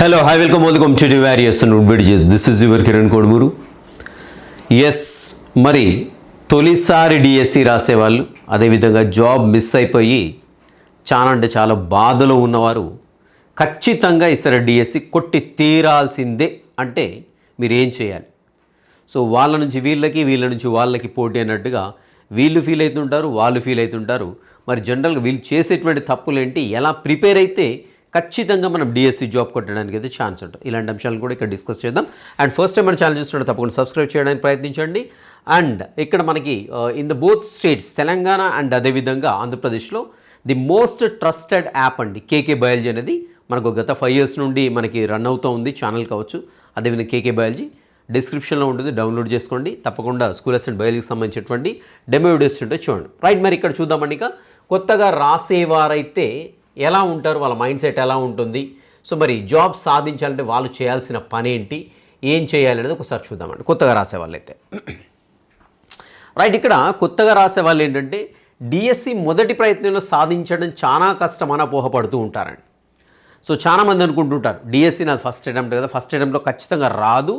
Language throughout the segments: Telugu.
Hello hi welcome welcome to warriors చేసి this is your Kiran Kodumuru yes మరి తొలిసారి డిఎస్సి రాసేవాళ్ళు. అదేవిధంగా జాబ్ మిస్ అయిపోయి చాలా అంటే చాలా బాధలో ఉన్నవారు ఖచ్చితంగా ఈసారి డిఎస్సి కొట్టి తీరాల్సిందే అంటే మీరు ఏం చేయాలి? సో వాళ్ళ నుంచి వీళ్ళకి వీళ్ళ నుంచి వాళ్ళకి పోటీ అన్నట్టుగా వీళ్ళు ఫీల్ అవుతుంటారు వాళ్ళు ఫీల్ అవుతుంటారు. మరి జనరల్గా వీళ్ళు చేసేటువంటి తప్పులేంటి? ఎలా ప్రిపేర్ అయితే ఖచ్చితంగా మనం డిఎస్సి జాబ్ కొట్టడానికి అయితే ఛాన్స్ ఉంటుంది. ఇలాంటి అంశాలను కూడా ఇక్కడ డిస్కస్ చేద్దాం. అండ్ ఫస్ట్ టైం మన ఛానల్ చూస్తుంటే తప్పకుండా సబ్స్క్రైబ్ చేయడానికి ప్రయత్నించండి. అండ్ ఇక్కడ మనకి in the both states Telangana and అదేవిధంగా ఆంధ్రప్రదేశ్లో ది మోస్ట్ ట్రస్టెడ్ యాప్ అండి కేకే బయాలజీ అనేది. మనకు గత ఫైవ్ ఇయర్స్ నుండి మనకి రన్ అవుతూ ఉంది ఛానల్ కావచ్చు. అదేవిధంగా కేకే బయాలజీ డిస్క్రిప్షన్లో ఉంటుంది డౌన్లోడ్ చేసుకోండి. తప్పకుండా స్కూల్ అసిస్టెంట్ బయాలజీకి సంబంధించినటువంటి డెమో వీడియోస్ ఉంటే చూడండి. రైట్ మరి ఇక్కడ చూద్దామండి ఇక. కొత్తగా రాసేవారైతే ఎలా ఉంటారు వాళ్ళ మైండ్ సెట్ ఎలా ఉంటుంది సో మరి జాబ్ సాధించాలంటే వాళ్ళు చేయాల్సిన పని ఏంటి ఏం చేయాలి అనేది ఒకసారి చూద్దామండి. కొత్తగా రాసే వాళ్ళైతే రైట్ ఇక్కడ కొత్తగా రాసే వాళ్ళు ఏంటంటే డిఎస్సి మొదటి ప్రయత్నంలో సాధించడం చాలా కష్టమని అపోహపడుతూ ఉంటారండి. సో చాలామంది అనుకుంటుంటారు డిఎస్సి నాది ఫస్ట్ అటెంప్ట్ కదా ఫస్ట్ అటెంప్ట్లో ఖచ్చితంగా రాదు.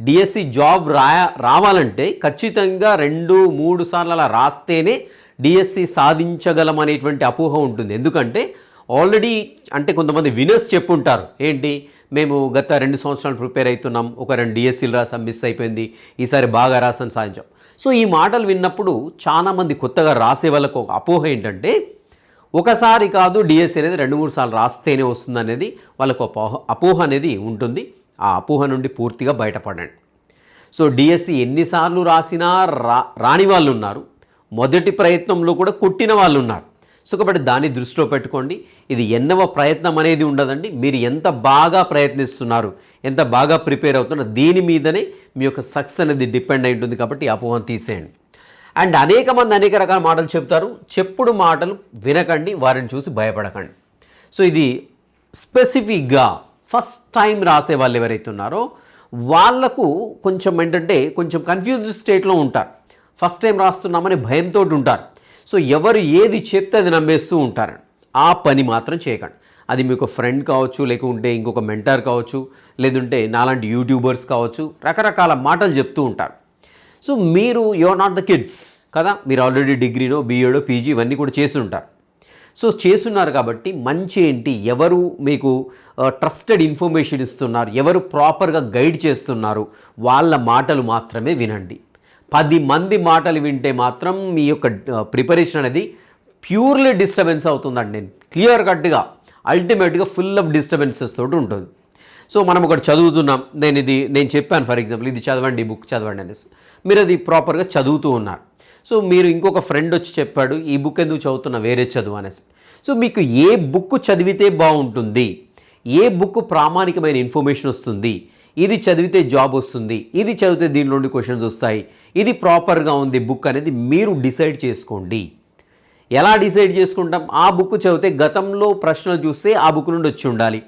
డిఎస్సి జాబ్ రా రావాలంటే ఖచ్చితంగా రెండు మూడు సార్లు అలా రాస్తేనే డిఎస్సి సాధించగలం అనేటువంటి అపోహ ఉంటుంది. ఎందుకంటే ఆల్రెడీ అంటే కొంతమంది వినర్స్ చెప్పుంటారు. ఏంటి? మేము గత రెండు సంవత్సరాలు ప్రిపేర్ అవుతున్నాం ఒక రెండు డిఎస్సీలు రాసాం మిస్ అయిపోయింది. ఈసారి బాగా రాసాను సాధించాం. సో ఈ మాటలు విన్నప్పుడు చాలామంది కొత్తగా రాసే వాళ్ళకు ఒక అపోహ ఏంటంటే ఒకసారి కాదు డిఎస్సి అనేది రెండు మూడు సార్లు రాస్తేనే వస్తుంది అనేది వాళ్ళకు అపోహ అపోహ అనేది ఉంటుంది. ఆ అపోహ నుండి పూర్తిగా బయటపడండి. సో డిఎస్సి ఎన్నిసార్లు రాసినా రా రాని వాళ్ళు ఉన్నారు మొదటి ప్రయత్నంలో కూడా కొట్టిన వాళ్ళు ఉన్నారు సో కాబట్టి దాన్ని దృష్టిలో పెట్టుకోండి. ఇది ఎన్నవ ప్రయత్నం అనేది ఉండదండి. మీరు ఎంత బాగా ప్రయత్నిస్తున్నారు ఎంత బాగా ప్రిపేర్ అవుతున్నారు దీని మీదనే మీ యొక్క సక్సెస్ అనేది డిపెండ్ అయి ఉంటుంది కాబట్టి అపోహం అపోహను తీసేయండి. అండ్ అనేక మంది అనేక రకాల మాటలు చెప్తారు చెప్పుడు మాటలు వినకండి వారిని చూసి భయపడకండి. సో ఇది స్పెసిఫిక్గా ఫస్ట్ టైం రాసే వాళ్ళు ఎవరైతే ఉన్నారో వాళ్ళకు కొంచెం ఏంటంటే కొంచెం కన్ఫ్యూజ్డ్ స్టేట్లో ఉంటారు. ఫస్ట్ టైం రాస్తున్నామని భయంతో ఉంటారు. సో ఎవరు ఏది చెప్తే అది నమ్మేస్తూ ఉంటారు. ఆ పని మాత్రం చేయకండి. అది మీకు ఫ్రెండ్ కావచ్చు లేకుంటే ఇంకొక మెంటర్ కావచ్చు లేదంటే నాలాంటి యూట్యూబర్స్ కావచ్చు రకరకాల మాటలు చెప్తూ ఉంటారు. సో మీరు యువర్ నాట్ ద కిడ్స్ కదా? మీరు ఆల్రెడీ డిగ్రీనో బీఏడో పీజీ ఇవన్నీ కూడా చేసి ఉంటారు. సో చేస్తున్నారు కాబట్టి మంచి ఏంటి? ఎవరు మీకు uh, ట్రస్టెడ్ ఇన్ఫర్మేషన్ ఇస్తున్నారు? ఎవరు ప్రాపర్గా గైడ్ చేస్తున్నారు? వాళ్ళ మాటలు మాత్రమే వినండి. పది మంది మాటలు వింటే మాత్రం మీ యొక్క ప్రిపరేషన్ అనేది ప్యూర్లీ డిస్టర్బెన్స్ అవుతుందండి. నేను క్లియర్ కట్గా అల్టిమేట్గా ఫుల్ ఆఫ్ డిస్టర్బెన్సెస్ తోటి ఉంటుంది. సో మనం ఒకటి చదువుతున్నాం. నేను ఇది నేను చెప్పాను ఫర్ ఎగ్జాంపుల్ ఇది చదవండి ఈ బుక్ చదవండి అనేసి. మీరు అది ప్రాపర్గా చదువుతూ ఉన్నారు. సో మీరు ఇంకొక ఫ్రెండ్ వచ్చి చెప్పాడు ఈ బుక్ ఎందుకు చదువుతున్నా వేరే చదువు అనేసి. సో మీకు ఏ బుక్ చదివితే బాగుంటుంది? ఏ బుక్ ప్రామాణికమైన ఇన్ఫర్మేషన్ వస్తుంది? ఇది చదివితే జాబ్ వస్తుంది ఇది చదివితే దీనిలో నుండి క్వశ్చన్స్ వస్తాయి ఇది ప్రాపర్గా ఉంది బుక్ అనేది మీరు డిసైడ్ చేసుకోండి. ఎలా డిసైడ్ చేసుకుంటాం? ఆ బుక్ చదివితే గతంలో ప్రశ్నలు చూస్తే ఆ బుక్ నుండి వచ్చి ఉండాలి.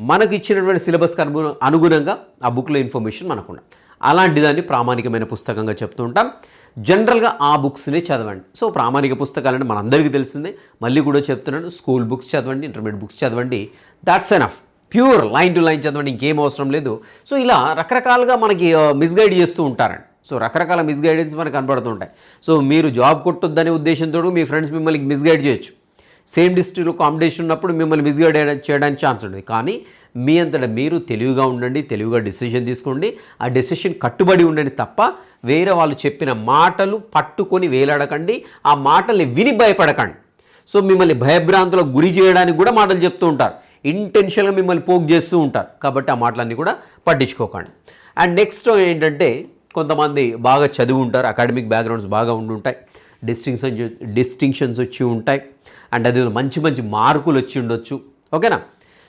మనకు ఇచ్చినటువంటి సిలబస్కి అనుగు అనుగుణంగా ఆ బుక్లో ఇన్ఫర్మేషన్ మనకు ఉండాలి. అలాంటి దాన్ని ప్రామాణికమైన పుస్తకంగా చెప్తూ ఉంటాం. జనరల్గా ఆ బుక్స్ని చదవండి. సో ప్రామాణిక పుస్తకాలని మనందరికీ తెలిసిందే. మళ్ళీ కూడా చెప్తున్నాను స్కూల్ బుక్స్ చదవండి ఇంటర్మీడియట్ బుక్స్ చదవండి. That's enough pure line to line చదవండి ఇంకేం అవసరం లేదు. సో ఇలా రకరకాలుగా మనకి మిస్గైడ్ చేస్తూ ఉంటారండి. సో రకరకాల మిస్గైడెన్స్ మనకు కనబడుతుంటాయి. సో మీరు జాబ్ కొట్టొద్దనే ఉద్దేశంతో మీ ఫ్రెండ్స్ మిమ్మల్ని మిస్గైడ్ చేయొచ్చు. సేమ్ డిస్ట్రిక్ట్లో కాంపిటీషన్ ఉన్నప్పుడు మిమ్మల్ని మిస్గైడ్ చేయడానికి ఛాన్స్ ఉంటుంది. కానీ మీ అంతటా మీరు తెలివిగా ఉండండి తెలివిగా డెసిషన్ తీసుకోండి. ఆ డెసిషన్ కట్టుబడి ఉండండి తప్ప వేరే వాళ్ళు చెప్పిన మాటలు పట్టుకొని వేలాడకండి. ఆ మాటల్ని విని భయపడకండి. సో మిమ్మల్ని భయభ్రాంతులకు గురి చేయడానికి కూడా మాటలు చెప్తూ ఉంటారు. ఇంటెన్షన్గా మిమ్మల్ని పోక్ చేస్తూ ఉంటారు. కాబట్టి ఆ మాటలన్నీ కూడా పట్టించుకోకండి. అండ్ నెక్స్ట్ ఏంటంటే కొంతమంది బాగా చదివి ఉంటారు అకాడమిక్ బ్యాక్గ్రౌండ్స్ బాగా ఉండి ఉంటాయి డిస్టింక్షన్ డిస్టింక్షన్స్ వచ్చి ఉంటాయి అండ్ అదే మంచి మంచి మార్కులు వచ్చి ఉండొచ్చు. ఓకేనా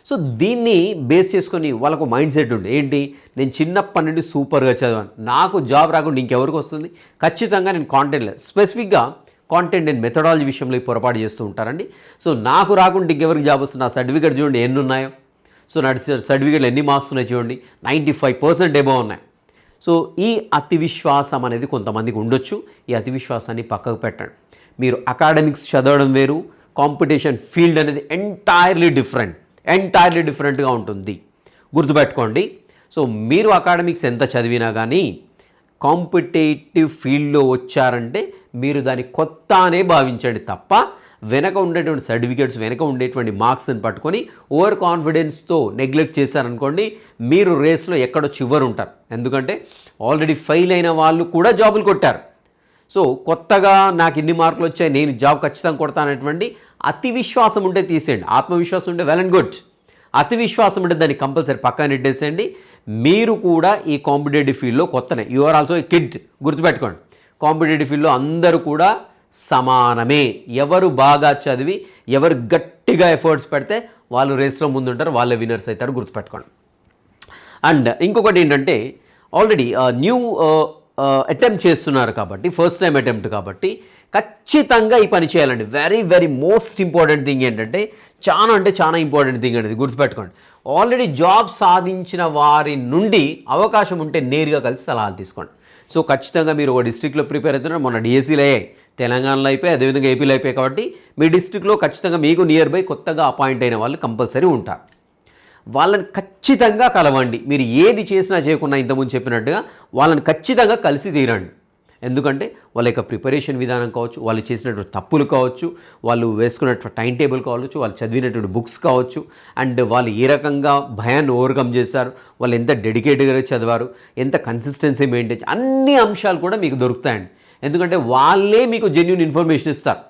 సో దీన్ని బేస్ చేసుకొని వాళ్ళకు మైండ్ సెట్ ఉంది ఏంటి? నేను చిన్నప్పటి నుండి సూపర్గా చదివాను. నాకు జాబ్ రాకుండా ఇంకెవరికి వస్తుంది? ఖచ్చితంగా నేను కాంటెంట్ లేదు. స్పెసిఫిక్గా కాంటెంట్ అండ్ మెథడాలజీ విషయంలో పొరపాటు చేస్తూ ఉంటారండి. సో నాకు రాకుండా ఇంకెవరికి జాబ్ వస్తుంది నా సర్టిఫికేట్ చూడండి ఎన్ని ఉన్నాయో సో నా సర్టిఫికేట్లు ఎన్ని మార్క్స్ ఉన్నాయి చూడండి. నైంటీ ఫైవ్ పర్సెంట్ ఏమో ఉన్నాయి. సో ఈ అతి విశ్వాసం అనేది కొంతమందికి ఉండొచ్చు. ఈ అతి విశ్వాసాన్ని పక్కకు పెట్టండి. మీరు అకాడమిక్స్ చదవడం వేరు కాంపిటీషన్ ఫీల్డ్ అనేది ఎంటైర్లీ డిఫరెంట్ ఎంటైర్లీ డిఫరెంట్గా ఉంటుంది. గుర్తుపెట్టుకోండి. సో మీరు అకాడమిక్స్ ఎంత చదివినా కానీ కాంపిటేటివ్ ఫీల్డ్లో వచ్చారంటే మీరు దాన్ని కొత్త అనే భావించండి తప్ప వెనక ఉండేటువంటి సర్టిఫికేట్స్ వెనక ఉండేటువంటి మార్క్స్ని పట్టుకొని ఓవర్ కాన్ఫిడెన్స్తో నెగ్లెక్ట్ చేశారనుకోండి మీరు రేస్లో ఎక్కడో చివరు ఉంటారు. ఎందుకంటే ఆల్రెడీ ఫెయిల్ అయిన వాళ్ళు కూడా జాబులు కొట్టారు. సో కొత్తగా నాకు ఇన్ని మార్కులు వచ్చాయి నేను జాబ్ ఖచ్చితంగా కొడతానటువంటి అతి విశ్వాసం ఉంటే తీసేయండి. ఆత్మవిశ్వాసం ఉంటే వెల్ అండ్ గుడ్. అతి విశ్వాసం ఉంటే దాన్ని కంపల్సరీ పక్కన నెట్టేసేయండి. మీరు కూడా ఈ కాంపిటేటివ్ ఫీల్డ్లో కొత్తనే. You are also a kid గుర్తుపెట్టుకోండి. కాంపిటేటివ్ ఫీల్డ్లో అందరూ కూడా సమానమే. ఎవరు బాగా చదివి ఎవరు గట్టిగా ఎఫర్ట్స్ పెడితే వాళ్ళు రేస్లో ముందుంటారు వాళ్ళే విన్నర్స్ అవుతారు గుర్తుపెట్టుకోండి. అండ్ ఇంకొకటి ఏంటంటే ఆల్రెడీ న్యూ అటెంప్ట్ చేస్తున్నారు కాబట్టి ఫస్ట్ టైం అటెంప్ట్ కాబట్టి ఖచ్చితంగా ఈ పని చేయాలండి. Very very most important thing ఏంటంటే చాలా అంటే చాలా ఇంపార్టెంట్ థింగ్ అనేది గుర్తుపెట్టుకోండి. ఆల్రెడీ జాబ్ సాధించిన వారి నుండి అవకాశం ఉంటే నేరుగా కలిసి సలహాలు తీసుకోండి. సో ఖచ్చితంగా మీరు ఒక డిస్టిక్లో ప్రిపేర్ అవుతున్నారు. మొన్న డిఎస్సీలు అయ్యాయి. తెలంగాణలో అయిపోయి అదేవిధంగా ఏపీలో అయిపోయాయి కాబట్టి మీ డిస్టిక్లో ఖచ్చితంగా మీకు నియర్ బై కొత్తగా అపాయింట్ అయిన వాళ్ళు కంపల్సరీ ఉంటారు. వాళ్ళని ఖచ్చితంగా కలవండి. మీరు ఏది చేసినా చేయకున్నా ఇంతకుముందు చెప్పినట్టుగా వాళ్ళని ఖచ్చితంగా కలిసి తీరండి. ఎందుకంటే వాళ్ళ యొక్క ప్రిపరేషన్ విధానం కావచ్చు వాళ్ళు చేసినటువంటి తప్పులు కావచ్చు వాళ్ళు వేసుకున్నటువంటి టైం టేబుల్ కావచ్చు వాళ్ళు చదివినటువంటి బుక్స్ కావచ్చు అండ్ వాళ్ళు ఏ రకంగా భయాన్ని ఓవర్కమ్ చేశారు వాళ్ళు ఎంత డెడికేటెడ్గా చదివారు ఎంత కన్సిస్టెన్సీ మెయింటైన్ అన్ని అంశాలు కూడా మీకు దొరుకుతాయండి. ఎందుకంటే వాళ్ళే మీకు జెన్యున్ ఇన్ఫర్మేషన్ ఇస్తారు.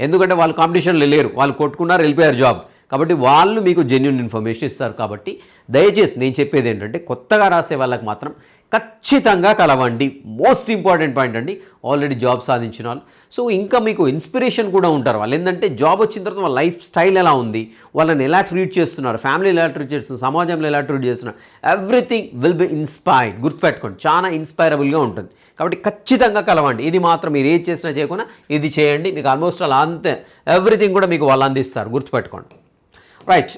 ఎందుకంటే వాళ్ళు కాంపిటీషన్లో లేరు వాళ్ళు కొట్టుకున్నారు వెళ్ళిపోయారు జాబ్. కాబట్టి వాళ్ళు మీకు జెన్యున్ ఇన్ఫర్మేషన్ ఇస్తారు కాబట్టి దయచేసి నేను చెప్పేది ఏంటంటే కొత్తగా రాసే వాళ్ళకి మాత్రం ఖచ్చితంగా కలవండి. మోస్ట్ ఇంపార్టెంట్ పాయింట్ అండి. ఆల్రెడీ జాబ్ సాధించిన వాళ్ళు. సో ఇంకా మీకు ఇన్స్పిరేషన్ కూడా ఉంటారు. వాళ్ళు ఏంటంటే జాబ్ వచ్చిన తర్వాత వాళ్ళ లైఫ్ స్టైల్ ఎలా ఉంది? వాళ్ళని ఎలా ట్రీట్ చేస్తున్నారు? ఫ్యామిలీ ఎలా ట్రీట్ చేస్తున్నారు? సమాజంలో ఎలా ట్రీట్ చేస్తున్నారు? ఎవ్రీథింగ్ విల్ బి ఇన్స్పైర్డ్ గుర్తుపెట్టుకోండి. చాలా ఇన్స్పైరబుల్గా ఉంటుంది. కాబట్టి ఖచ్చితంగా కలవండి. ఇది మాత్రం మీరు ఏది చేసినా చేయకుండా ఇది చేయండి. మీకు ఆల్మోస్ట్ అలా అంతే. ఎవ్రీథింగ్ కూడా మీకు వాళ్ళు అందిస్తారు. గుర్తుపెట్టుకోండి. రైట్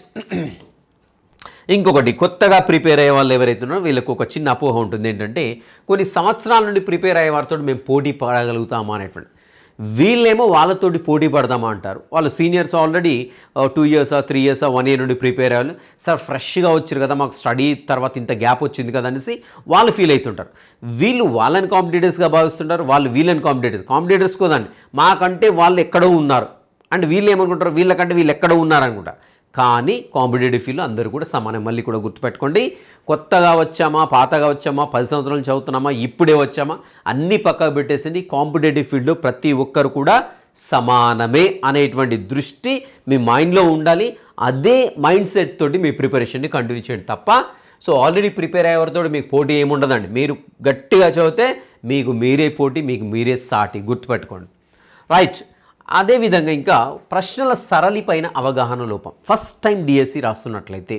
ఇంకొకటి కొత్తగా ప్రిపేర్ అయ్యే వాళ్ళు ఎవరైతే ఉన్నారో వీళ్ళకు ఒక చిన్న అపోహ ఉంటుంది. ఏంటంటే కొన్ని సంవత్సరాల నుండి ప్రిపేర్ అయ్యే వారితో మేము పోటీ పడగలుగుతామా అనేటువంటి. వీళ్ళేమో వాళ్ళతోటి పోటీ పడదామా అంటారు. వాళ్ళు seniors already two years three years one year నుండి ప్రిపేర్ అయ్యారు సార్ ఫ్రెష్గా వచ్చారు కదా మాకు స్టడీ తర్వాత ఇంత గ్యాప్ వచ్చింది కదా అనేసి వాళ్ళు ఫీల్ అవుతుంటారు. వీళ్ళు వాళ్ళని కాంపిటేటర్స్గా భావిస్తుంటారు వాళ్ళు వీళ్ళని కాంపిటేటర్స్. కాంపిటేటర్స్ కోదండి మాకంటే వాళ్ళు ఎక్కడో ఉన్నారు. అండ్ వీళ్ళు ఏమనుకుంటారు? వీళ్ళకంటే వీళ్ళు ఎక్కడో ఉన్నారనుకుంటారు కానీ కాంపిటేటివ్ ఫీల్డ్ అందరూ కూడా సమానం. మళ్ళీ కూడా గుర్తుపెట్టుకోండి కొత్తగా వచ్చామా పాతగా వచ్చామా పది సంవత్సరాలు చదువుతున్నామా ఇప్పుడే వచ్చామా అన్ని పక్కకు పెట్టేసింది కాంపిటేటివ్ ఫీల్డ్లో ప్రతి ఒక్కరు కూడా సమానమే అనేటువంటి దృష్టి మీ మైండ్లో ఉండాలి. అదే మైండ్ సెట్ తోటి మీ ప్రిపరేషన్ని కంటిన్యూ చేయండి తప్ప సో ఆల్రెడీ ప్రిపేర్ అయ్యేవారితో మీకు పోటీ ఏముండదండి మీరు గట్టిగా చదివితే మీకు మీరే పోటీ మీకు మీరే సాటి. గుర్తుపెట్టుకోండి. రైట్. అదేవిధంగా ఇంకా ప్రశ్నల సరళి పైన అవగాహన లోపం. ఫస్ట్ టైం డిఎస్సి రాస్తున్నట్లయితే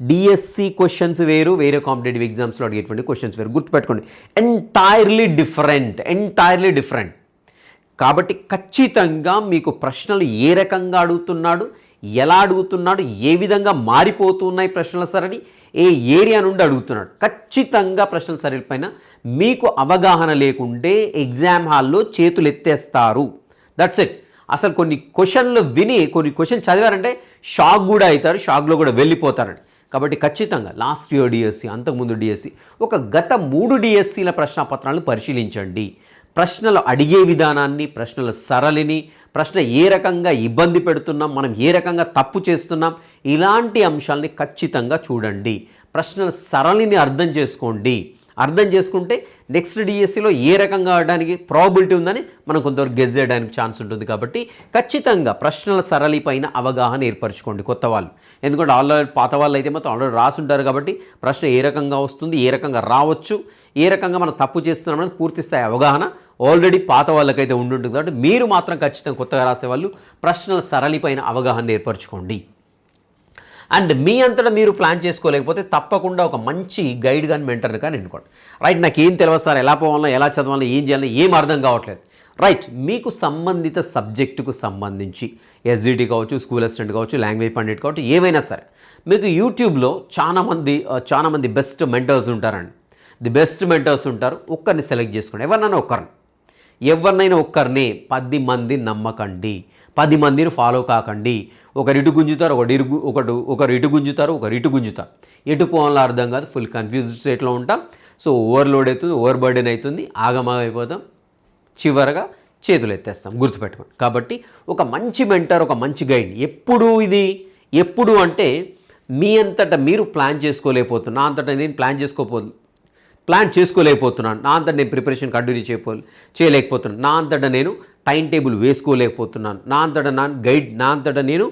డిఎస్సి క్వశ్చన్స్ వేరు వేరే కాంపిటేటివ్ ఎగ్జామ్స్లో అడిగేటువంటి క్వశ్చన్స్ వేరు. గుర్తుపెట్టుకోండి ఎంటైర్లీ డిఫరెంట్ ఎంటైర్లీ డిఫరెంట్ కాబట్టి ఖచ్చితంగా మీకు ప్రశ్నలు ఏ రకంగా అడుగుతున్నాడు ఎలా అడుగుతున్నాడు ఏ విధంగా మారిపోతున్నాయి ప్రశ్నల సరళి ఏ ఏరియా నుండి అడుగుతున్నాడు. ఖచ్చితంగా ప్రశ్నల సరళి పైన మీకు అవగాహన లేకుంటే ఎగ్జామ్ హాల్లో చేతులు ఎత్తేస్తారు దట్స్ ఇట్ అసలు కొన్ని క్వశ్చన్లు విని కొన్ని క్వశ్చన్ చదివారంటే షాక్ కూడా అవుతారు షాక్లో కూడా వెళ్ళిపోతారండి కాబట్టి ఖచ్చితంగా లాస్ట్ ఇయర్ డిఎస్సి అంతకుముందు డిఎస్సి ఒక గత మూడు డిఎస్సీల ప్రశ్నపత్రాలను పరిశీలించండి. ప్రశ్నలు అడిగే విధానాన్ని ప్రశ్నల సరళిని ప్రశ్న ఏ రకంగా ఇబ్బంది పెడుతున్నాం మనం ఏ రకంగా తప్పు చేస్తున్నాం ఇలాంటి అంశాలని ఖచ్చితంగా చూడండి. ప్రశ్నల సరళిని అర్థం చేసుకోండి. అర్థం చేసుకుంటే నెక్స్ట్ డిఎస్సిలో ఏ రకంగా ఆడడానికి ప్రాబిలిటీ ఉందని మనం కొంతవరకు గెస్ చేయడానికి ఛాన్స్ ఉంటుంది కాబట్టి ఖచ్చితంగా ప్రశ్నల సరళి పైన అవగాహన ఏర్పరచుకోండి కొత్త వాళ్ళు. ఎందుకంటే ఆల్రెడీ పాత వాళ్ళు అయితే మొత్తం ఆల్రెడీ రాసుంటారు కాబట్టి ప్రశ్న ఏ రకంగా వస్తుంది ఏ రకంగా రావచ్చు ఏ రకంగా మనం తప్పు చేస్తున్నామని పూర్తి స్థాయి అవగాహన ఆల్రెడీ పాత వాళ్ళకైతే ఉండుంటుంది కాబట్టి మీరు మాత్రం ఖచ్చితంగా కొత్తగా రాసేవాళ్ళు ప్రశ్నల సరళి పైన అవగాహన ఏర్పరచుకోండి. అండ్ మీ అంతటా మీరు ప్లాన్ చేసుకోలేకపోతే తప్పకుండా ఒక మంచి గైడ్ కానీ మెంటర్ని కానీ ఎన్నుకోండి. రైట్ నాకు ఏం తెలియదు సార్ ఎలా పోవాలో ఎలా చదవాలో ఏం చేయాలో ఏం అర్థం కావట్లేదు. రైట్ మీకు సంబంధిత సబ్జెక్టుకు సంబంధించి ఎస్జిటి కావచ్చు స్కూల్ అసిస్టెంట్ కావచ్చు లాంగ్వేజ్ పండిట్ కావచ్చు ఏవైనా సరే మీకు యూట్యూబ్లో చాలామంది చాలామంది బెస్ట్ మెంటర్స్ ఉంటారండి. ది బెస్ట్ మెంటర్స్ ఉంటారు ఒక్కరిని సెలెక్ట్ చేసుకోండి. ఎవరినైనా ఒక్కరిని. ఎవరినైనా ఒక్కరిని పది మంది నమ్మకండి. పది మందిని ఫాలో కాకండి. ఒకరు ఇటు గుంజుతారు ఒకటి ఇరుగు ఒకటి ఒకరు ఇటు గుంజుతారు ఒకరు ఇటు గుంజుతారు. ఎటు పోవాలో అర్థం కాదు ఫుల్ కన్ఫ్యూజ్డ్ స్టేట్లో ఉంటాం. సో ఓవర్లోడ్ అవుతుంది ఓవర్ బర్డెన్ అవుతుంది ఆగమాగైపోతాం చివరగా చేతులు ఎత్తేస్తాం గుర్తుపెట్టుకోండి. కాబట్టి ఒక మంచి మెంటర్ ఒక మంచి గైడ్. ఎప్పుడు ఇది? ఎప్పుడు అంటే మీ అంతటా మీరు ప్లాన్ చేసుకోలేకపోతున్నా నా అంతటా నేను ప్లాన్ చేసుకోపో ప్లాన్ చేసుకోలేకపోతున్నాను నా అంతటా నేను ప్రిపరేషన్ కంటిన్యూ చేయపో చేయలేకపోతున్నాను నా అంతటా నేను టైం టేబుల్ వేసుకోలేకపోతున్నాను. నా అంతటా నా గైడ్ నా అంతటా నేను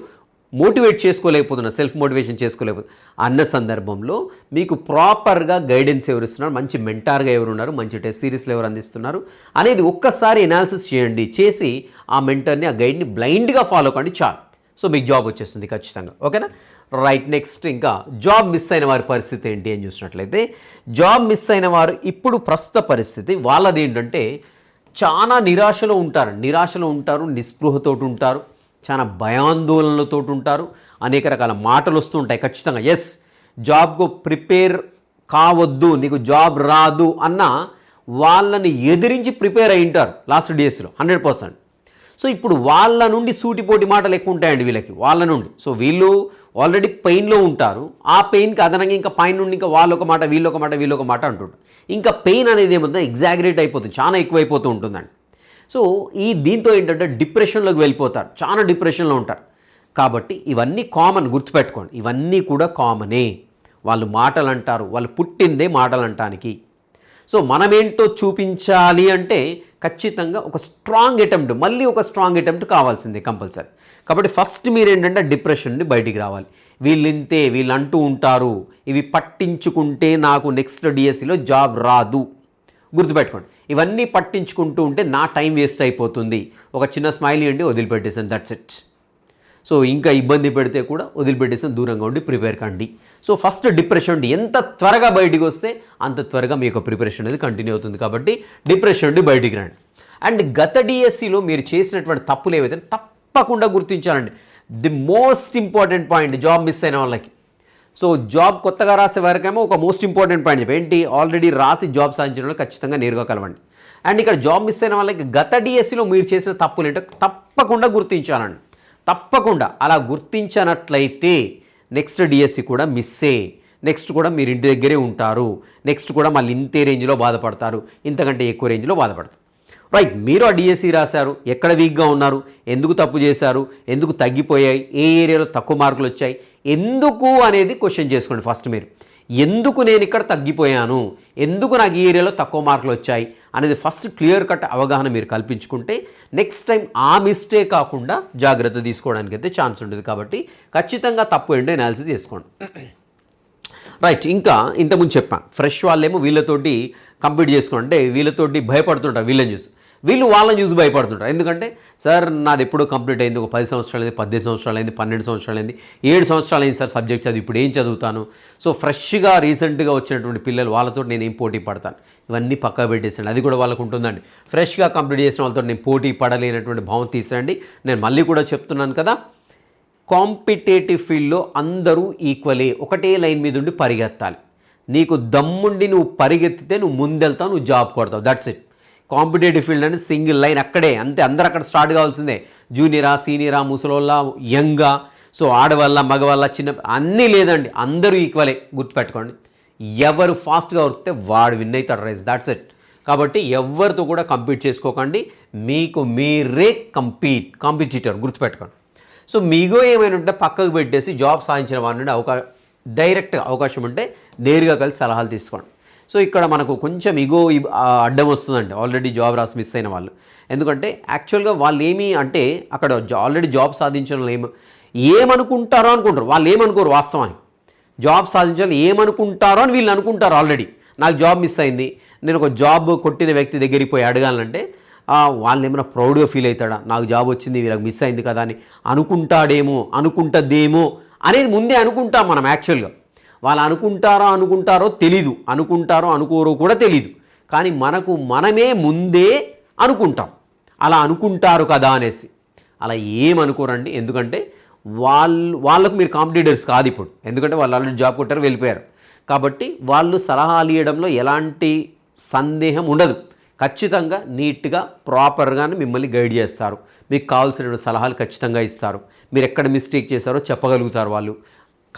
మోటివేట్ చేసుకోలేకపోతున్నాను సెల్ఫ్ మోటివేషన్ చేసుకోలేకపోతున్నా అన్న సందర్భంలో మీకు ప్రాపర్గా గైడెన్స్ ఎవరు ఇస్తున్నారు మంచి మెంటార్గా ఎవరు ఉన్నారు మంచి టెస్ట్ సిరీస్లు ఎవరు అందిస్తున్నారు? అనేది ఒక్కసారి ఎనాలిసిస్ చేయండి. చేసి ఆ మెంటర్ని ఆ గైడ్ని బ్లైండ్గా ఫాలో కండి చాలు. సో మీకు జాబ్ వచ్చేస్తుంది ఖచ్చితంగా. ఓకేనా? రైట్ నెక్స్ట్ ఇంకా జాబ్ మిస్ అయిన వారి పరిస్థితి ఏంటి అని చూసినట్లయితే జాబ్ మిస్ అయిన వారు ఇప్పుడు ప్రస్తుత పరిస్థితి వాళ్ళది ఏంటంటే చాలా నిరాశలో ఉంటారు. నిరాశలో ఉంటారు నిస్పృహతో ఉంటారు చాలా భయాందోళనలతో ఉంటారు. అనేక రకాల మాటలు వస్తుంటాయి ఖచ్చితంగా. ఎస్ జాబ్కు ప్రిపేర్ కావద్దు నీకు జాబ్ రాదు అన్న వాళ్ళని ఎదిరించి ప్రిపేర్ అయి ఉంటారు లాస్ట్ డేస్లో హండ్రెడ్ పర్సెంట్ సో ఇప్పుడు వాళ్ళ నుండి సూటిపోటి మాటలు ఎక్కువ ఉంటాయండి వీళ్ళకి వాళ్ళ నుండి. సో వీళ్ళు ఆల్రెడీ పెయిన్లో ఉంటారు. ఆ పెయిన్కి అదనంగా ఇంకా పైన నుండి ఇంకా వాళ్ళు ఒక మాట వీళ్ళు ఒక మాట వీళ్ళు ఒక మాట అంటుంటారు ఇంకా పెయిన్ అనేది ఏమవుతుంది ఎగ్జాగరేట్ అయిపోతుంది. చాలా ఎక్కువైపోతూ ఉంటుందండి. సో ఈ దీంతో ఏంటంటే డిప్రెషన్లోకి వెళ్ళిపోతారు. చాలా డిప్రెషన్లో ఉంటారు. కాబట్టి ఇవన్నీ కామన్ గుర్తుపెట్టుకోండి. ఇవన్నీ కూడా కామనే. వాళ్ళు మాటలు అంటారు వాళ్ళు పుట్టిందే మాటలు అంటానికి సో మనమేంటో చూపించాలి అంటే ఖచ్చితంగా ఒక స్ట్రాంగ్ అటెంప్ట్ మళ్ళీ ఒక స్ట్రాంగ్ అటెంప్ట్ కావాల్సిందే కంపల్సరీ. కాబట్టి ఫస్ట్ మీరు ఏంటంటే డిప్రెషన్ నుండి బయటికి రావాలి. వీళ్ళు ఇంతే వీళ్ళు అంటూ ఉంటారు. ఇవి పట్టించుకుంటే నాకు నెక్స్ట్ డిఎస్సిలో జాబ్ రాదు. గుర్తుపెట్టుకోండి. ఇవన్నీ పట్టించుకుంటూ ఉంటే నా టైం వేస్ట్ అయిపోతుంది. ఒక చిన్న స్మైల్ ఇవ్వండి వదిలిపెట్టేసాను దట్స్ ఇట్ సో ఇంకా ఇబ్బంది పెడితే కూడా వదిలిపెట్టేసి దూరంగా ఉండి ప్రిపేర్ కండి. సో ఫస్ట్ డిప్రెషన్ ఎంత త్వరగా బయటికి వస్తే అంత త్వరగా మీ యొక్క ప్రిపరేషన్ అనేది కంటిన్యూ అవుతుంది కాబట్టి డిప్రెషన్ ఉండి బయటికి రండి. అండ్ గత డిఎస్సిలో మీరు చేసినటువంటి తప్పులు ఏవైతే తప్పకుండా గుర్తించాలండి. The most important point job miss అయిన వాళ్ళకి. సో జాబ్ కొత్తగా రాసే వారికేమో ఒక మోస్ట్ ఇంపార్టెంట్ పాయింట్ చెప్పి ఏంటి? ఆల్రెడీ రాసి జాబ్ సాధించిన వాళ్ళు ఖచ్చితంగా నేరుగా కలవండి. అండ్ ఇక్కడ జాబ్ మిస్ అయిన వాళ్ళకి గత డిఎస్సిలో మీరు చేసిన తప్పులు ఏంటో తప్పకుండా గుర్తించాలండి. తప్పకుండా అలా గుర్తించనట్లయితే నెక్స్ట్ డిఎస్సి కూడా మిస్సే. నెక్స్ట్ కూడా మీరు ఇంటి దగ్గరే ఉంటారు. నెక్స్ట్ కూడా మళ్ళీ ఇంతే రేంజ్లో బాధపడతారు. ఇంతకంటే ఎక్కువ రేంజ్లో బాధపడతారు. రైట్ మీరు ఆ డిఎస్సి రాశారు. ఎక్కడ వీక్గా ఉన్నారు? ఎందుకు తప్పు చేశారు? ఎందుకు తగ్గిపోయాయి? ఏ ఏరియాలో తక్కువ మార్కులు వచ్చాయి? ఎందుకు అనేది క్వశ్చన్ చేసుకోండి ఫస్ట్ మీరు. ఎందుకు నేను ఇక్కడ తగ్గిపోయాను? ఎందుకు నాకు ఈ ఏరియాలో తక్కువ మార్కులు వచ్చాయి? అనేది ఫస్ట్ క్లియర్ కట్ అవగాహన మీరు కల్పించుకుంటే నెక్స్ట్ టైం ఆ మిస్టేక్ కాకుండా జాగ్రత్త తీసుకోవడానికి అయితే ఛాన్స్ ఉంటుంది. కాబట్టి ఖచ్చితంగా తప్పు ఏంటో అనాలిసిస్ చేసుకోండి. రైట్ ఇంకా ఇంతకుముందు చెప్పాను ఫ్రెష్ వాళ్ళేమో వీళ్ళతోటి కంపీట్ చేసుకోండి. అంటే వీళ్ళతోటి భయపడుతుంటారు వీళ్ళని చూసి. వీళ్ళు వాళ్ళని చూసి భయపడుతుంటారు. ఎందుకంటే సార్ నాది ఎప్పుడో కంప్లీట్ అయింది ఒక పది సంవత్సరాలు అయింది పద్దెనిమిది సంవత్సరాలు అయింది పన్నెండు సంవత్సరాలు అయింది ఏడు సంవత్సరాలు అయింది సార్ సబ్జెక్ట్ చదివి ఇప్పుడు ఏం చదువుతాను? సో ఫ్రెష్గా రీసెంట్గా వచ్చినటువంటి పిల్లలు వాళ్ళతో నేను ఏం పోటీ పడతాను? ఇవన్నీ పక్కా పెట్టేసాను అది కూడా వాళ్ళకు ఉంటుందండి. ఫ్రెష్గా కంప్లీట్ చేసిన వాళ్ళతో నేను పోటీ పడలేనటువంటి భావం తీసేయండి. నేను మళ్ళీ కూడా చెప్తున్నాను కదా కాంపిటేటివ్ ఫీల్డ్లో అందరూ ఈక్వలే ఒకటే లైన్ మీద ఉండి పరిగెత్తాలి. నీకు దమ్ముండి నువ్వు పరిగెత్తితే నువ్వు ముందెళ్తావు నువ్వు జాబ్ కొడతావు. దట్స్ ఇట్ కాంపిటేటివ్ ఫీల్డ్ అంటే సింగిల్ లైన్ అక్కడే అంతే అందరు అక్కడ స్టార్ట్ కావాల్సిందే. జూనియరా సీనియరా ముసలోళ్ళ యంగా సో ఆడవాళ్ళ మగవాళ్ళ చిన్న అన్నీ లేదండి అందరూ ఈక్వలే గుర్తుపెట్టుకోండి. ఎవరు ఫాస్ట్గా ఉరికితే వాడు విన్ అవుతాడు రైస్ దాట్స్ ఇట్ కాబట్టి ఎవరితో కూడా కంపీట్ చేసుకోకండి మీకు మీరే కంపీట్ కాంపిటీటర్ గుర్తుపెట్టుకోండి. సో మీగో ఏమైనా ఉంటే పక్కకు పెట్టేసి జాబ్ సాధించిన వారి నుండి అవకాశం డైరెక్ట్ అవకాశం ఉంటే నేరుగా కలిసి సలహాలు తీసుకోండి. సో ఇక్కడ మనకు కొంచెం ఇగో అడ్డం వస్తుందండి. ఆల్రెడీ జాబ్ రాసి మిస్ అయిన వాళ్ళు. ఎందుకంటే యాక్చువల్గా వాళ్ళు ఏమి అంటే అక్కడ ఆల్రెడీ జాబ్ సాధించిన వాళ్ళు ఏమి ఏమనుకుంటారో అనుకుంటారు. వాళ్ళు ఏమనుకోరు వాస్తవానికి జాబ్ సాధించాలి ఏమనుకుంటారో అని వీళ్ళు అనుకుంటారు ఆల్రెడీ నాకు జాబ్ మిస్ అయింది. నేను ఒక జాబ్ కొట్టిన వ్యక్తి దగ్గరికి పోయి అడగాలంటే వాళ్ళు ఏమైనా ప్రౌడ్గా ఫీల్ అవుతాడా? నాకు జాబ్ వచ్చింది వీళ్ళకి మిస్ అయింది కదా అని అనుకుంటాడేమో అనుకుంటుందేమో అనేది ముందే అనుకుంటాం మనం యాక్చువల్గా వాళ్ళు అనుకుంటారో అనుకుంటారో తెలీదు. అనుకుంటారో అనుకోరో కూడా తెలీదు. కానీ మనకు మనమే ముందే అనుకుంటాం. అలా అనుకుంటారు కదా అనేసి. అలా ఏమనుకోరండి ఎందుకంటే వాళ్ళు వాళ్ళకు మీరు కాంపిటీటర్స్ కాదు ఇప్పుడు. ఎందుకంటే వాళ్ళు ఆల్రెడీ జాబ్ కొట్టారు వెళ్ళిపోయారు. కాబట్టి వాళ్ళు సలహాలు ఇవ్వడంలో ఎలాంటి సందేహం ఉండదు. ఖచ్చితంగా నీట్గా ప్రాపర్గానే మిమ్మల్ని గైడ్ చేస్తారు. మీకు కావాల్సిన సలహాలు ఖచ్చితంగా ఇస్తారు. మీరు ఎక్కడ మిస్టేక్ చేశారో చెప్పగలుగుతారు వాళ్ళు.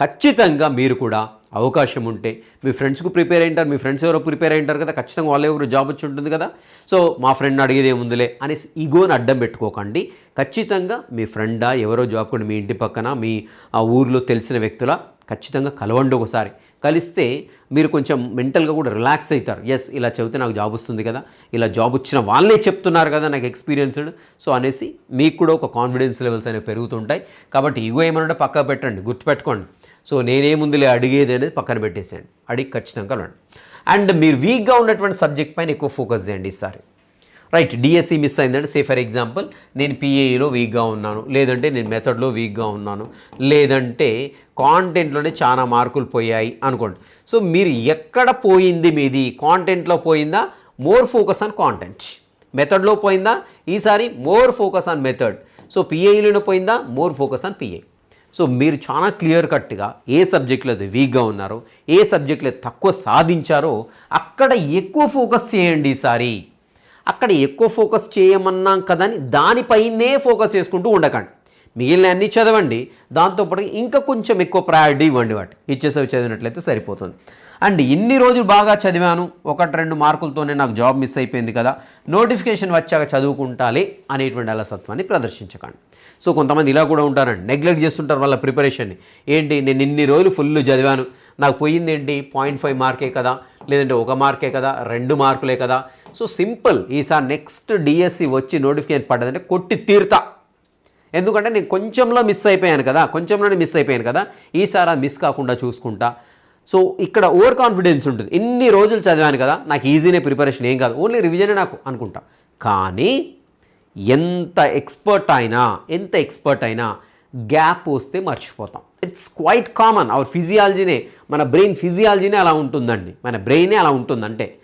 ఖచ్చితంగా మీరు కూడా అవకాశం ఉంటే మీ ఫ్రెండ్స్కు ప్రిపేర్ అయి ఉంటారు మీ ఫ్రెండ్స్ ఎవరో ప్రిపేర్ అయి ఉంటారు కదా ఖచ్చితంగా వాళ్ళు ఎవరు జాబ్ వచ్చి ఉంటుంది కదా. సో మా ఫ్రెండ్ అడిగేది ఏముందిలే అనేసి ఈగోని అడ్డం పెట్టుకోకండి. ఖచ్చితంగా మీ ఫ్రెండా ఎవరో జాబ్ కూడా మీ ఇంటి పక్కన మీ ఆ ఊర్లో తెలిసిన వ్యక్తుల ఖచ్చితంగా కలవండి ఒకసారి. కలిస్తే మీరు కొంచెం మెంటల్గా కూడా రిలాక్స్ అవుతారు. ఎస్ ఇలా చెబితే నాకు జాబ్ వస్తుంది కదా ఇలా జాబ్ వచ్చిన వాళ్ళే చెప్తున్నారు కదా నాకు ఎక్స్పీరియన్స్డ్. సో అనేసి మీకు కూడా ఒక కాన్ఫిడెన్స్ లెవెల్స్ అనేవి పెరుగుతుంటాయి. కాబట్టి ఇగో ఏమన్నా పక్క పెట్టండి గుర్తుపెట్టుకోండి. సో నేనేముందులే అడిగేది అనేది పక్కన పెట్టేసేయండి. అడిగి ఖచ్చితంగా కలవండి. అండ్ మీరు వీక్గా ఉన్నటువంటి సబ్జెక్ట్ పైన ఎక్కువ ఫోకస్ చేయండి ఈసారి. రైట్ డిఎస్సి మిస్ అయిందంటే సే ఫర్ ఎగ్జాంపుల్ నేను పిఏఈలో వీక్గా ఉన్నాను లేదంటే నేను మెథడ్లో వీక్గా ఉన్నాను లేదంటే కాంటెంట్లోనే చాలా మార్కులు పోయాయి అనుకోండి. సో మీరు ఎక్కడ పోయింది మీది? కాంటెంట్లో పోయిందా? మోర్ ఫోకస్ ఆన్ కాంటెంట్ మెథడ్లో పోయిందా? ఈసారి more focus on method so పిఏఈలోనే పోయిందా? More focus on PA so మీరు చాలా క్లియర్ కట్గా ఏ సబ్జెక్టులో అయితే వీక్గా ఉన్నారో ఏ సబ్జెక్టులో తక్కువ సాధించారో అక్కడ ఎక్కువ ఫోకస్ చేయండి ఈసారి. అక్కడ ఎక్కువ ఫోకస్ చేయమన్నాం కదని దానిపైనే ఫోకస్ చేసుకుంటూ ఉండకండి. మిగిలిన అన్నీ చదవండి దాంతోపాటు ఇంకా కొంచెం ఎక్కువ ప్రయారిటీ ఇవ్వండి వాటి. ఇచ్చేసవి చదివినట్లయితే సరిపోతుంది. అండ్ ఇన్ని రోజులు బాగా చదివాను. ఒకటి రెండు మార్కులతోనే నాకు జాబ్ మిస్ అయిపోయింది కదా. నోటిఫికేషన్ వచ్చాక చదువుకుంటాలి అనేటువంటి అలసత్వాన్ని ప్రదర్శించకండి. సో కొంతమంది ఇలా కూడా ఉంటారండి. నెగ్లెక్ట్ చేస్తుంటారు వాళ్ళ ప్రిపరేషన్ని. ఏంటి నేను ఇన్ని రోజులు ఫుల్ చదివాను. నాకు పోయింది ఏంటి? పాయింట్ ఫైవ్ మార్కే కదా. లేదంటే ఒక మార్కే కదా. రెండు మార్కులే కదా. So simple. ఈసారి నెక్స్ట్ డిఎస్సి వచ్చి నోటిఫికేషన్ పడ్డదంటే కొట్టి తీరుతా. ఎందుకంటే నేను కొంచెంలో మిస్ అయిపోయాను కదా. కొంచెంలోనే మిస్ అయిపోయాను కదా. ఈసారి అది మిస్ కాకుండా చూసుకుంటా. సో ఇక్కడ ఓవర్ కాన్ఫిడెన్స్ ఉంటుంది. ఇన్ని రోజులు చదివాను కదా నాకు ఈజీనే ప్రిపరేషన్ ఏం కాదు. ఓన్లీ రివిజనే నాకు అనుకుంటా. కానీ ఎంత ఎక్స్పర్ట్ అయినా ఎంత ఎక్స్పర్ట్ అయినా గ్యాప్ వస్తే మర్చిపోతాం. ఇట్స్ క్వైట్ కామన్ అవర్ ఫిజియాలజీనే మన బ్రెయిన్ ఫిజియాలజీనే అలా ఉంటుందండి. మన బ్రెయినే అలా ఉంటుందంటే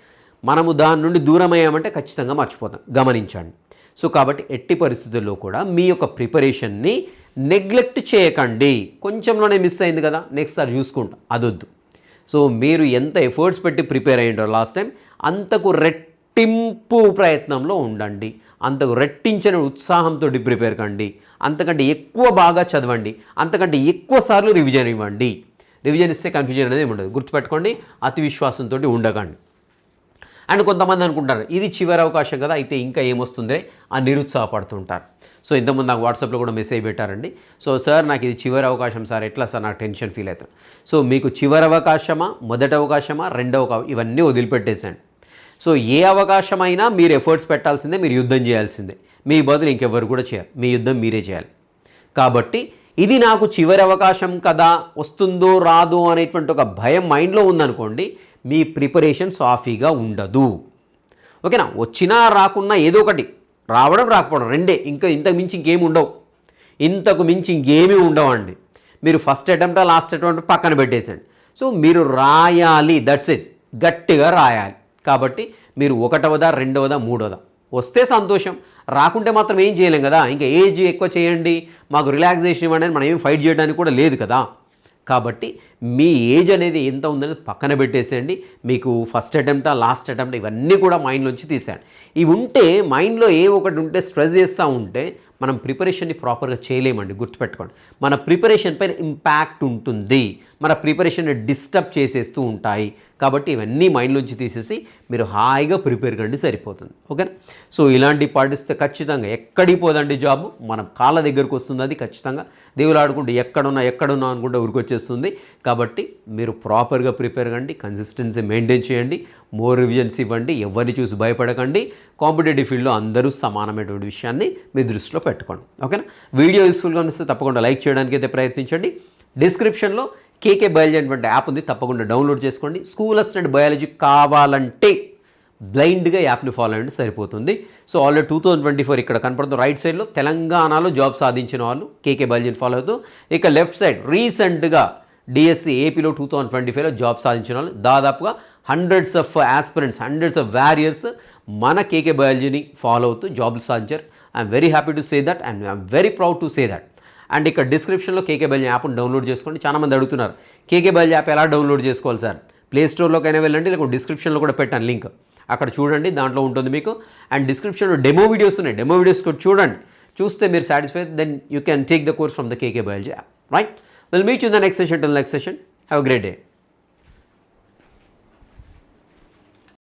మనము దాని నుండి దూరం అయ్యామంటే ఖచ్చితంగా మర్చిపోతాం. గమనించండి. సో కాబట్టి ఎట్టి పరిస్థితుల్లో కూడా మీ యొక్క ప్రిపరేషన్ని నెగ్లెక్ట్ చేయకండి. కొంచెంలోనే మిస్ అయింది కదా నెక్స్ట్ సార్ చూసుకుంటాం. అదొద్దు. సో మీరు ఎంత ఎఫర్ట్స్ పెట్టి ప్రిపేర్ అయ్యింటారో లాస్ట్ టైం అంతకు రెట్టింపు ప్రయత్నంలో ఉండండి. అంతకు రెట్టించిన ఉత్సాహంతో ప్రిపేర్ కండి. అంతకంటే ఎక్కువ బాగా చదవండి. అంతకంటే ఎక్కువ సార్లు రివిజన్ ఇవ్వండి. రివిజన్ ఇస్తే కన్ఫ్యూజన్ అనేది ఉండదు గుర్తుపెట్టుకోండి అతి విశ్వాసంతో ఉండకండి. అండ్ కొంతమంది అనుకుంటారు ఇది చివరి అవకాశం కదా అయితే ఇంకా ఏమొస్తుంది ఆ నిరుత్సాహపడుతుంటారు. సో ఇంతకుముందు నాకు వాట్సాప్లో కూడా మెసేజ్ పెట్టారండి. సో సార్ నాకు ఇది చివరి అవకాశం సార్ ఎట్లా సార్ నాకు టెన్షన్ ఫీల్ అవుతాను సో మీకు చివరి అవకాశమా మొదటి అవకాశమా రెండవ ఇవన్నీ వదిలిపెట్టేసండి సో ఏ అవకాశమైనా మీరు ఎఫర్ట్స్ పెట్టాల్సిందే మీరు యుద్ధం చేయాల్సిందే. మీ బదులు ఇంకెవ్వరు కూడా చేయాలి మీ యుద్ధం మీరే చేయాలి. కాబట్టి ఇది నాకు చివరి అవకాశం కదా వస్తుందో రాదో అనేటువంటి ఒక భయం మైండ్లో ఉందనుకోండి మీ ప్రిపరేషన్ సాఫీగా ఉండదు. ఓకేనా? వచ్చినా రాకున్నా ఏదో ఒకటి. రావడం రాకపోవడం రెండే. ఇంకా ఇంతకు మించి ఇంకేమి ఉండవు. ఇంతకు మించి ఇంకేమీ ఉండవండి. మీరు ఫస్ట్ అటెంప్ట్ లాస్ట్ అటెంప్ట్ పక్కన పెట్టేసండి సో మీరు రాయాలి. దట్స్ ఇట్ గట్టిగా రాయాలి. కాబట్టి మీరు ఒకటవదా రెండవదా మూడవదా. వస్తే సంతోషం. రాకుంటే మాత్రం ఏం చేయలేం కదా. ఇంకా ఏజ్ ఎక్కువ చేయండి. మాకు రిలాక్సేషన్ ఇవ్వండి అని మనం ఏం ఫైట్ చేయడానికి కూడా లేదు కదా. కాబట్టి మీ ఏజ్ అనేది ఎంత ఉందనేది పక్కన పెట్టేసేయండి. మీకు ఫస్ట్ అటెంప్టా లాస్ట్ అటెంప్ట్ ఇవన్నీ కూడా మైండ్లోంచి తీసేయండి. ఇవి ఉంటే మైండ్లో ఏ ఒకటి ఉంటే స్ట్రెస్ చేస్తూ ఉంటే మనం ప్రిపరేషన్ని ప్రాపర్గా చేయలేమండి గుర్తుపెట్టుకోండి. మన ప్రిపరేషన్ పైన ఇంపాక్ట్ ఉంటుంది. మన ప్రిపరేషన్ని డిస్టర్బ్ చేసేస్తూ ఉంటాయి. కాబట్టి ఇవన్నీ మైండ్లోంచి తీసేసి మీరు హాయిగా ప్రిపేర్ కండి సరిపోతుంది. ఓకే సో ఇలాంటి పాటిస్తే ఖచ్చితంగా ఎక్కడికి పోదండి జాబ్? మన కాళ్ళ దగ్గరకు వస్తుంది అది ఖచ్చితంగా. దేవులు ఆడుకుంటూ ఎక్కడున్నా ఎక్కడున్నా అనుకుంటే ఉరికొచ్చేస్తుంది కాబట్టి మీరు ప్రాపర్గా ప్రిపేర్ కండి కన్సిస్టెన్సీ మెయింటైన్ చేయండి. మోర్ రివిజన్స్ ఇవ్వండి. ఎవరిని చూసి భయపడకండి. కాంపిటేటివ్ ఫీల్డ్లో అందరూ సమానమైనటువంటి విషయాన్ని మీ దృష్టిలో పెట్టుకోండి. ఓకేనా? వీడియో యూస్ఫుల్గా అనిపిస్తే తప్పకుండా లైక్ చేయడానికి అయితే ప్రయత్నించండి. డిస్క్రిప్షన్లో కేకే బయాలజీ అనేటువంటి యాప్ ఉంది. తప్పకుండా డౌన్లోడ్ చేసుకోండి. స్కూల్ అసిస్టెంట్ బయాలజీ కావాలంటే బ్లైండ్గా యాప్ని ఫాలో అయ్యండి సరిపోతుంది. So already two thousand twenty four ఇక్కడ కనపడుతుంది. రైట్ సైడ్లో తెలంగాణలో జాబ్ సాధించిన వాళ్ళు కేకే బయాలజీని ఫాలో అవుతూ ఇక లెఫ్ట్ సైడ్ రీసెంట్గా డిఎస్సి ఏపీలో టూ థౌసండ్ ట్వంటీ ఫైవ్లో జాబ్ సాధించిన వాళ్ళు. దాదాపుగా hundreds of aspirants hundreds of warriors మన కేకే బయాలజీని ఫాలో అవుతూ జాబ్లు సాధించారు. I'm very happy to say that and I'm very proud to say that and ఇక్కడ డిస్క్రిప్షన్లో కేకే బయాలజీ యాప్ని డౌన్లోడ్ చేసుకోండి. చాలామంది అడుగుతున్నారు కేకే బయాలజీ యాప్ ఎలా డౌన్లోడ్ చేసుకోవాలి సార్? ప్లే స్టోర్లోకైనా వెళ్ళండి లేకుంటే డిస్క్రిప్షన్లో కూడా పెట్టాను లింక్. అక్కడ చూడండి దాంట్లో ఉంటుంది మీకు. అండ్ డిస్క్రిప్షన్లో డెమో వీడియోస్ ఉన్నాయి. డెమో వీడియోస్ కూడా చూడండి. చూస్తే మీరు satisfy then you can take the course from the KK biology app right We'll meet you in the next session. Till the next session, have a great day.